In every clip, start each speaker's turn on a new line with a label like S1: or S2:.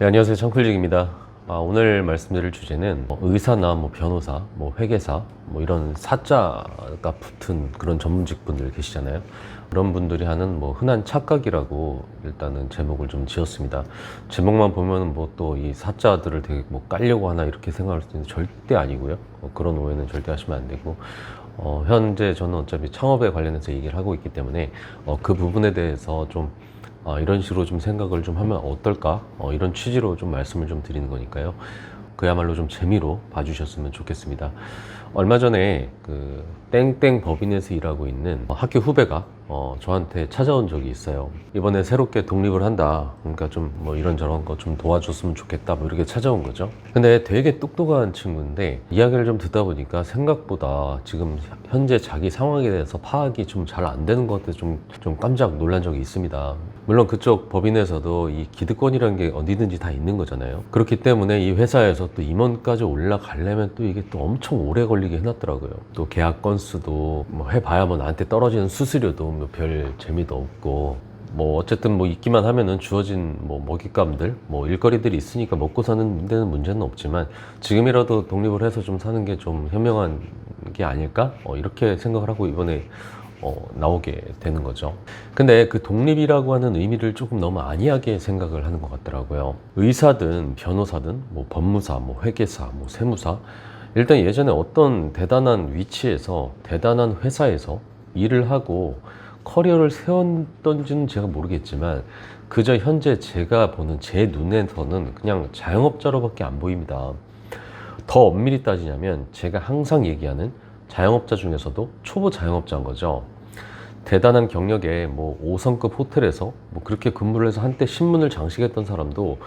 S1: 네, 안녕하세요. 창풀직입니다. 아, 오늘 말씀드릴 주제는 뭐 의사나 뭐 변호사, 뭐 회계사, 뭐 이런 사자가 붙은 그런 전문직 분들 계시잖아요. 그런 분들이 하는 뭐 흔한 착각이라고 일단은 제목을 좀 지었습니다. 제목만 보면 뭐 또 이 사자들을 되게 뭐 깔려고 하나 이렇게 생각할 수 있는데 절대 아니고요. 어, 그런 오해는 절대 하시면 안 되고 어, 현재 저는 어차피 창업에 관련해서 얘기를 하고 있기 때문에 어, 그 부분에 대해서 좀 아, 이런 식으로 좀 생각을 좀 하면 어떨까? 어, 이런 취지로 좀 말씀을 좀 드리는 거니까요. 그야말로 좀 재미로 봐주셨으면 좋겠습니다. 얼마 전에 그 땡땡 법인에서 일하고 있는 학교 후배가 어, 저한테 찾아온 적이 있어요. 이번에 새롭게 독립을 한다. 그러니까 좀 뭐 이런저런 거 좀 도와줬으면 좋겠다. 뭐 이렇게 찾아온 거죠. 근데 되게 똑똑한 친구인데 이야기를 좀 듣다 보니까 생각보다 지금 현재 자기 상황에 대해서 파악이 좀 잘 안 되는 것 같아 좀, 좀 깜짝 놀란 적이 있습니다. 물론 그쪽 법인에서도 이 기득권이라는 게 어디든지 다 있는 거잖아요. 그렇기 때문에 이 회사에서 또 임원까지 올라가려면 또 이게 또 엄청 오래 걸리게 해놨더라고요. 또 계약 건수도 뭐 해봐야 뭐 나한테 떨어지는 수수료도 뭐 별 재미도 없고 뭐 어쨌든 뭐 있기만 하면은 주어진 뭐 먹잇감들 뭐 일거리들이 있으니까 먹고 사는 데는 문제는 없지만 지금이라도 독립을 해서 좀 사는 게 좀 현명한 게 아닐까 어, 이렇게 생각을 하고 이번에 어, 나오게 되는 거죠. 근데 그 독립이라고 하는 의미를 조금 너무 안이하게 생각을 하는 것 같더라고요. 의사든 변호사든 뭐 법무사, 뭐 회계사, 뭐 세무사 일단 예전에 어떤 대단한 위치에서 대단한 회사에서 일을 하고 커리어를 세웠던지는 제가 모르겠지만 그저 현재 제가 보는 제 눈에서는 그냥 자영업자로밖에 안 보입니다. 더 엄밀히 따지냐면 제가 항상 얘기하는 자영업자 중에서도 초보 자영업자인 거죠. 대단한 경력에 뭐 5성급 호텔에서 뭐 그렇게 근무를 해서 한때 신문을 장식했던 사람도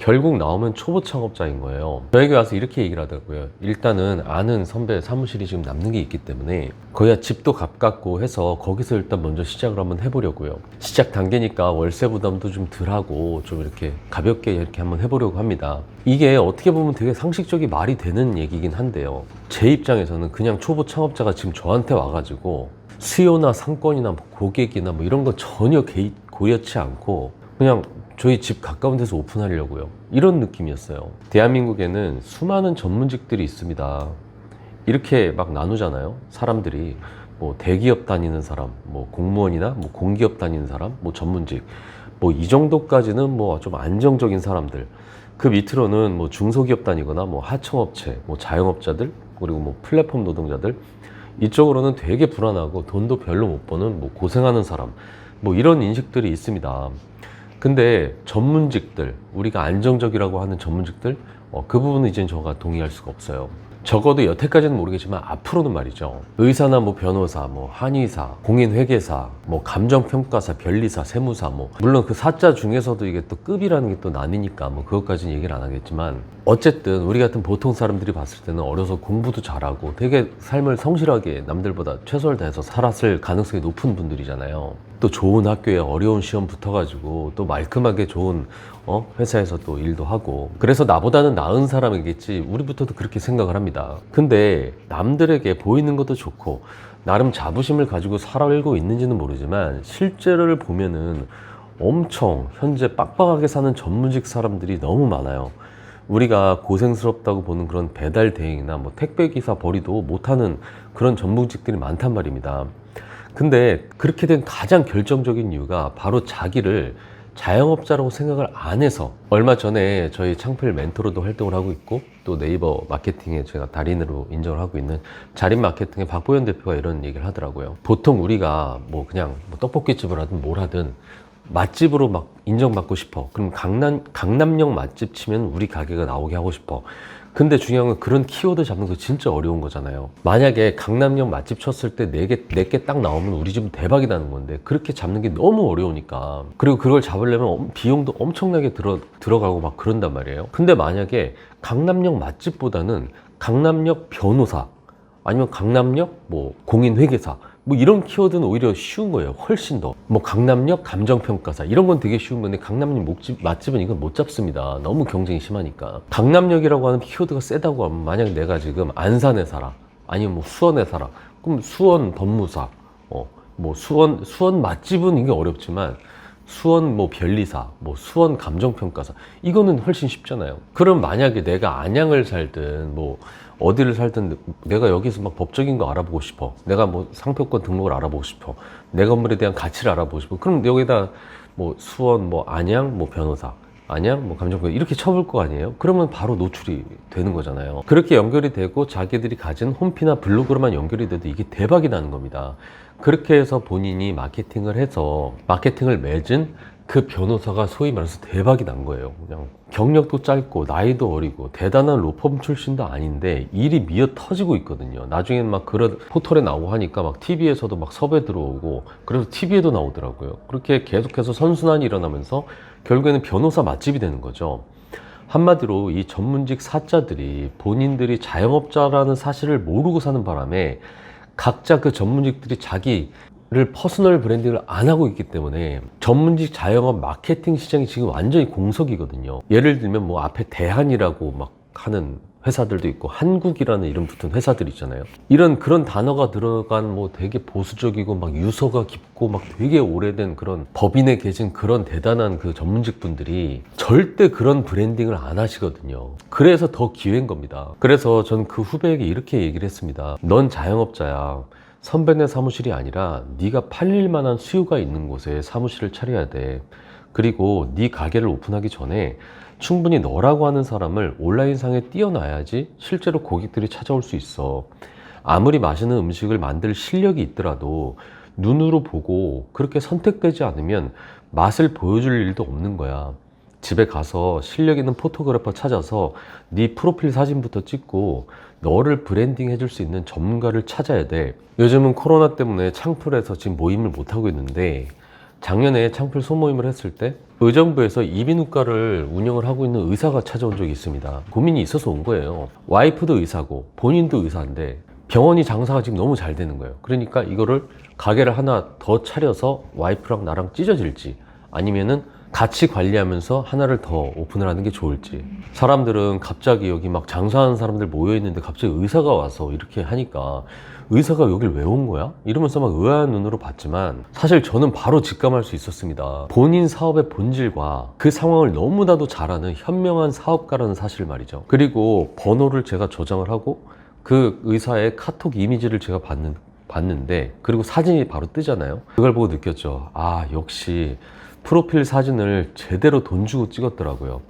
S1: 결국 나오면 초보 창업자인 거예요. 저에게 와서 이렇게 얘기를 하더라고요. 일단은 아는 선배 사무실이 지금 남는 게 있기 때문에 거기가 집도 가깝고 해서 거기서 일단 먼저 시작을 한번 해보려고요. 시작 단계니까 월세 부담도 좀 덜하고 좀 이렇게 가볍게 이렇게 한번 해보려고 합니다. 이게 어떻게 보면 되게 상식적이 말이 되는 얘기긴 한데요. 제 입장에서는 그냥 초보 창업자가 지금 저한테 와가지고 수요나 상권이나 뭐 고객이나 뭐 이런 거 전혀 개의, 고여치 않고 그냥 저희 집 가까운 데서 오픈하려고요. 이런 느낌이었어요. 대한민국에는 수많은 전문직들이 있습니다. 이렇게 막 나누잖아요. 사람들이 뭐 대기업 다니는 사람, 뭐 공무원이나 뭐 공기업 다니는 사람, 뭐 전문직, 뭐 이 정도까지는 뭐 좀 안정적인 사람들. 그 밑으로는 뭐 중소기업 다니거나 뭐 하청업체, 뭐 자영업자들, 그리고 뭐 플랫폼 노동자들. 이쪽으로는 되게 불안하고 돈도 별로 못 버는 뭐 고생하는 사람, 뭐 이런 인식들이 있습니다. 근데 전문직들, 우리가 안정적이라고 하는 전문직들, 어, 그 부분은 이제 저가 동의할 수가 없어요. 적어도 여태까지는 모르겠지만 앞으로는 말이죠. 의사나 뭐 변호사, 뭐 한의사, 공인회계사, 뭐 감정평가사, 변리사, 세무사, 뭐 물론 그 사자 중에서도 이게 또 급이라는 게 또 나뉘니까 뭐 그것까지는 얘기를 안 하겠지만 어쨌든 우리 같은 보통 사람들이 봤을 때는 어려서 공부도 잘하고 되게 삶을 성실하게 남들보다 최선을 다해서 살았을 가능성이 높은 분들이잖아요. 또 좋은 학교에 어려운 시험 붙어가지고 또 말끔하게 좋은 어? 회사에서 또 일도 하고 그래서 나보다는 나은 사람이겠지 우리부터도 그렇게 생각을 합니다 근데 남들에게 보이는 것도 좋고 나름 자부심을 가지고 살아가고 있는지는 모르지만 실제를 보면은 엄청 현재 빡빡하게 사는 전문직 사람들이 너무 많아요 우리가 고생스럽다고 보는 그런 배달 대행이나 뭐 택배 기사 벌이도 못하는 그런 전문직들이 많단 말입니다. 근데 그렇게 된 가장 결정적인 이유가 바로 자기를 자영업자라고 생각을 안 해서 얼마 전에 저희 창필 멘토로도 활동을 하고 있고 또 네이버 마케팅에 제가 달인으로 인정을 하고 있는 자린 마케팅의 박보현 대표가 이런 얘기를 하더라고요. 보통 우리가 뭐 그냥 뭐 떡볶이집을 하든 뭘 하든 맛집으로 막 인정받고 싶어. 그럼 강남, 강남역 맛집 치면 우리 가게가 나오게 하고 싶어. 근데 중요한 건 그런 키워드 잡는 거 진짜 어려운 거잖아요. 만약에 강남역 맛집 쳤을 때네 개, 네개딱 나오면 우리 집은 대박이 나는 건데 그렇게 잡는 게 너무 어려우니까. 그리고 그걸 잡으려면 엄- 비용도 엄청나게 들어, 들어가고 막 그런단 말이에요. 근데 만약에 강남역 맛집보다는 강남역 변호사 아니면 강남역 뭐 공인회계사 뭐 이런 키워드는 오히려 쉬운 거예요. 훨씬 더. 뭐 강남역 감정평가사 이런 건 되게 쉬운 건데 강남역 목집, 맛집은 이건 못 잡습니다. 너무 경쟁이 심하니까. 강남역이라고 하는 키워드가 세다고 하면 만약 내가 지금 안산에 살아 아니면 뭐 수원에 살아 그럼 수원 법무사 어, 뭐 수원 수원 맛집은 이게 어렵지만 수원 뭐 변리사, 뭐 수원 감정평가사 이거는 훨씬 쉽잖아요. 그럼 만약에 내가 안양을 살든 뭐 어디를 살든 내가 여기서 막 법적인 거 알아보고 싶어. 내가 뭐 상표권 등록을 알아보고 싶어. 내 건물에 대한 가치를 알아보고 싶어. 그럼 여기다 뭐 수원, 뭐 안양, 뭐 변호사. 안양, 뭐 감정평가 이렇게 쳐볼 거 아니에요? 그러면 바로 노출이 되는 거잖아요. 그렇게 연결이 되고 자기들이 가진 홈피나 블로그로만 연결이 돼도 이게 대박이 나는 겁니다. 그렇게 해서 본인이 마케팅을 해서 마케팅을 맺은 그 변호사가 소위 말해서 대박이 난 거예요. 그냥 경력도 짧고 나이도 어리고 대단한 로펌 출신도 아닌데 일이 미어 터지고 있거든요. 나중엔 막 그런 포털에 나오고 하니까 막 TV에서도 막 섭외 들어오고 그래서 TV에도 나오더라고요. 그렇게 계속해서 선순환이 일어나면서 결국에는 변호사 맛집이 되는 거죠. 한마디로 이 전문직 사자들이 본인들이 자영업자라는 사실을 모르고 사는 바람에 각자 그 전문직들이 자기 를 퍼스널 브랜딩을 안 하고 있기 때문에 전문직 자영업 마케팅 시장이 지금 완전히 공석이거든요. 예를 들면 뭐 앞에 대한이라고 막 하는 회사들도 있고 한국이라는 이름 붙은 회사들 있잖아요. 이런 그런 단어가 들어간 뭐 되게 보수적이고 막 유서가 깊고 막 되게 오래된 그런 법인에 계신 그런 대단한 그 전문직 분들이 절대 그런 브랜딩을 안 하시거든요. 그래서 더 기회인 겁니다. 그래서 전 그 후배에게 이렇게 얘기를 했습니다. 넌 자영업자야. 선배네 사무실이 아니라 네가 팔릴 만한 수요가 있는 곳에 사무실을 차려야 돼. 그리고 네 가게를 오픈하기 전에 충분히 너라고 하는 사람을 온라인상에 띄워놔야지 실제로 고객들이 찾아올 수 있어. 아무리 맛있는 음식을 만들 실력이 있더라도 눈으로 보고 그렇게 선택되지 않으면 맛을 보여줄 일도 없는 거야. 집에 가서 실력 있는 포토그래퍼 찾아서 네 프로필 사진부터 찍고 너를 브랜딩 해줄 수 있는 전문가를 찾아야 돼. 요즘은 코로나 때문에 창풀에서 지금 모임을 못 하고 있는데 작년에 창풀 소모임을 했을 때 의정부에서 이비인후과를 운영을 하고 있는 의사가 찾아온 적이 있습니다. 고민이 있어서 온 거예요. 와이프도 의사고 본인도 의사인데 병원이 장사가 지금 너무 잘 되는 거예요. 그러니까 이거를 가게를 하나 더 차려서 와이프랑 나랑 찢어질지 아니면은 같이 관리하면서 하나를 더 오픈을 하는 게 좋을지. 사람들은 갑자기 여기 막 장사하는 사람들 모여 있는데 갑자기 의사가 와서 이렇게 하니까 의사가 여길 왜 온 거야? 이러면서 막 의아한 눈으로 봤지만 사실 저는 바로 직감할 수 있었습니다. 본인 사업의 본질과 그 상황을 너무나도 잘 아는 현명한 사업가라는 사실 말이죠. 그리고 번호를 제가 저장을 하고 그 의사의 카톡 이미지를 제가 받는, 봤는데 그리고 사진이 바로 뜨잖아요. 그걸 보고 느꼈죠. 아, 역시 프로필 사진을 제대로 돈 주고 찍었더라고요.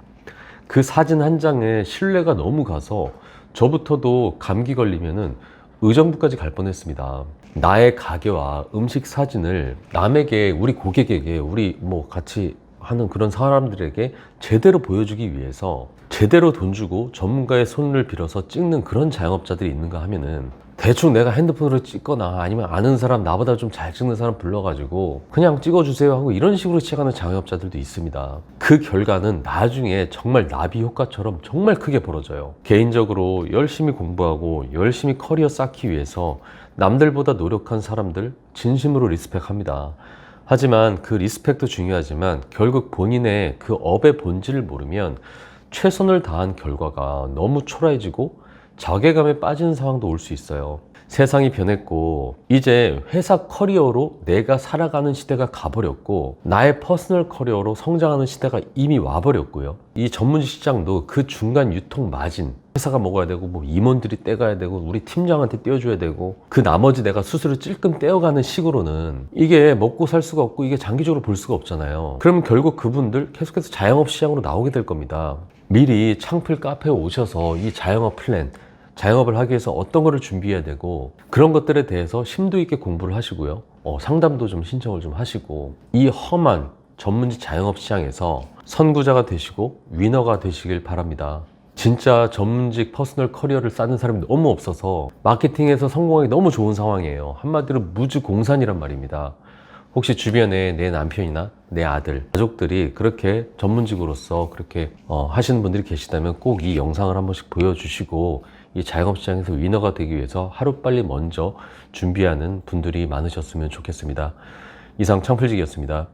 S1: 그 사진 한 장에 신뢰가 너무 가서 저부터도 감기 걸리면은 의정부까지 갈 뻔했습니다. 나의 가게와 음식 사진을 남에게, 우리 고객에게, 우리 뭐 같이 하는 그런 사람들에게 제대로 보여주기 위해서 제대로 돈 주고 전문가의 손을 빌어서 찍는 그런 자영업자들이 있는가 하면은 대충 내가 핸드폰으로 찍거나 아니면 아는 사람 나보다 좀 잘 찍는 사람 불러가지고 그냥 찍어주세요 하고 이런 식으로 시작하는 자영업자들도 있습니다. 그 결과는 나중에 정말 나비 효과처럼 정말 크게 벌어져요. 개인적으로 열심히 공부하고 열심히 커리어 쌓기 위해서 남들보다 노력한 사람들 진심으로 리스펙합니다. 하지만 그 리스펙도 중요하지만 결국 본인의 그 업의 본질을 모르면 최선을 다한 결과가 너무 초라해지고 자괴감에 빠지는 상황도 올 수 있어요. 세상이 변했고 이제 회사 커리어로 내가 살아가는 시대가 가버렸고 나의 퍼스널 커리어로 성장하는 시대가 이미 와버렸고요. 이 전문직 시장도 그 중간 유통 마진 회사가 먹어야 되고 뭐 임원들이 떼가야 되고 우리 팀장한테 떼어줘야 되고 그 나머지 내가 스스로 찔끔 떼어가는 식으로는 이게 먹고 살 수가 없고 이게 장기적으로 볼 수가 없잖아요. 그럼 결국 그분들 계속해서 자영업 시장으로 나오게 될 겁니다. 미리 창풀 카페에 오셔서 이 자영업 플랜 자영업을 하기 위해서 어떤 거를 준비해야 되고 그런 것들에 대해서 심도 있게 공부를 하시고요. 어, 상담도 좀 신청을 좀 하시고 이 험한 전문직 자영업 시장에서 선구자가 되시고 위너가 되시길 바랍니다. 진짜 전문직 퍼스널 커리어를 쌓는 사람이 너무 없어서 마케팅에서 성공하기 너무 좋은 상황이에요. 한마디로 무주공산이란 말입니다. 혹시 주변에 내 남편이나 내 아들, 가족들이 그렇게 전문직으로서 그렇게 어, 하시는 분들이 계시다면 꼭 이 영상을 한 번씩 보여주시고 이 자영업 시장에서 위너가 되기 위해서 하루빨리 먼저 준비하는 분들이 많으셨으면 좋겠습니다. 이상 창풀직이었습니다.